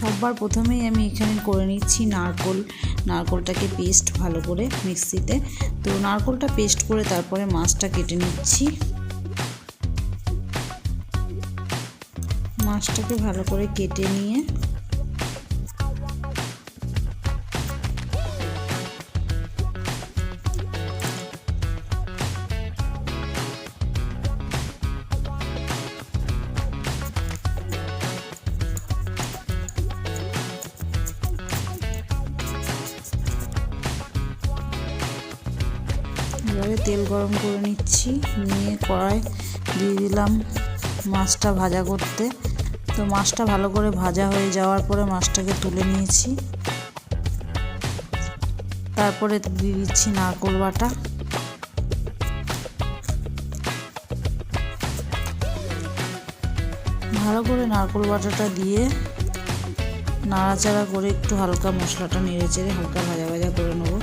সববার প্রথমেই আমি এখানে করে নিচ্ছি নারকোল। নারকোলটাকে পেস্ট ভালো করে মিক্সিতে। তো নারকোলটা পেস্ট করে তারপরে মাছটা কেটে নিচ্ছি। মাছটাকে ভালো করে কেটে নিয়ে এবারে তেল গরম করে নিচ্ছি। নিয়ে কড়াই দিয়ে দিলাম মাছটা ভাজা করতে। তো মাছটা ভালো করে ভাজা হয়ে যাওয়ার পরে মাছটাকে তুলে নিয়েছি। তারপরে দিয়ে দিচ্ছি নারকোল বাটা। ভালো করে নারকোল বাটাটা দিয়ে নাড়াচাড়া করে একটু হালকা মশলাটা নেড়ে চেড়ে হালকা ভাজা ভাজা করে নেব।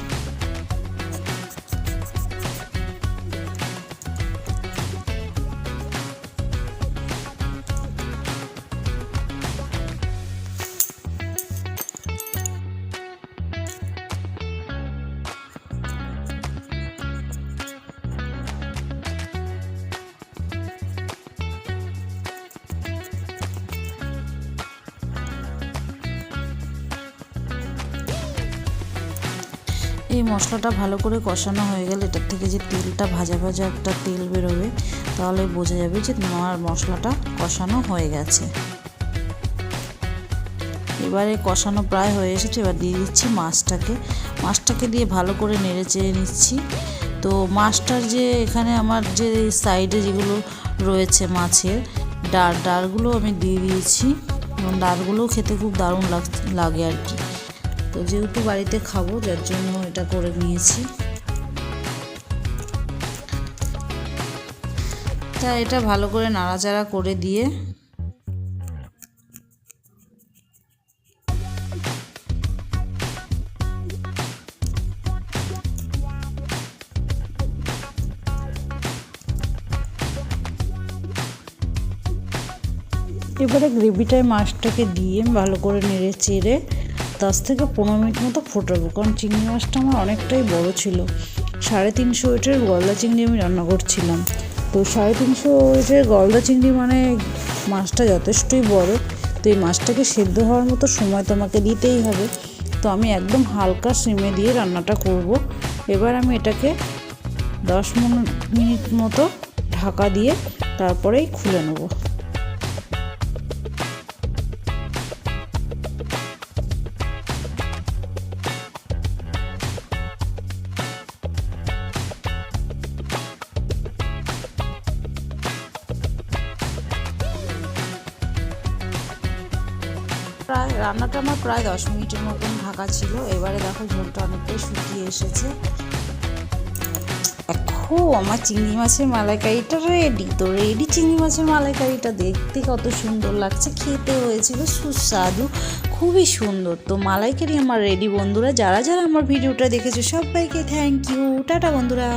এই মশলাটা ভালো করে কষানো হয়ে গেলে এটার থেকে যে তেলটা ভাজা ভাজা একটা তেল বেরোবে, তাহলে বোঝা যাবে যে আমার মশলাটা কষানো হয়ে গেছে। এবারে কষানো প্রায় হয়ে এসেছে, এবার দিয়ে দিচ্ছি মাছটাকে। মাছটাকে দিয়ে ভালো করে নেড়ে চেড়ে নিচ্ছি। তো মাছটার যে এখানে আমার যে সাইডে যেগুলো রয়েছে মাছের, ডার, ডারগুলো আমি দিয়ে দিয়েছি। এবং ডারগুলোও খেতে খুব দারুণ লাগে আর কি। তো যেহেতু বাড়িতে খাব, যার জন্য এটা করে নিয়েছি। তা এটা ভালো করে নাড়াচাড়া করে দিয়ে এবারে গ্রেভিটায় মাছটাকে দিয়ে ভালো করে নেড়ে চেড়ে দশ থেকে পনেরো মিনিট মতো ফোটাবো, কারণ চিংড়ি মাছটা আমার অনেকটাই বড় ছিল। সাড়ে তিনশো ওয়েটের গলদা চিংড়ি আমি রান্না করছিলাম। তো সাড়ে তিনশো ওয়েটের গলদা চিংড়ি মানে মাছটা যথেষ্টই বড়। তো এই মাছটাকে সেদ্ধ হওয়ার মতো সময় তোমাকে দিতেই হবে। তো আমি একদম হালকা সিমে দিয়ে রান্নাটা করব। এবার আমি এটাকে দশ মিনিট মতো ঢাকা দিয়ে তারপরেই খুলে নেব। প্রায় রান্নাটা আমার প্রায় দশ মিনিটের মতন ঢাকা ছিল। এবারে দেখো ঝোলটা অনেকটাই শুকিয়ে এসেছে। দেখো, আমার চিংড়ি মাছের মালাইকারিটা রেডি তো রেডি চিংড়ি মাছের মালাইকারিটা দেখতে কত সুন্দর লাগছে। খেতে হয়েছিল সুস্বাদু, খুবই সুন্দর। তো মালাইকারি আমার রেডি বন্ধুরা, যারা যারা আমার ভিডিওটা দেখেছ, সবাইকে থ্যাংক ইউ টাটা বন্ধুরা।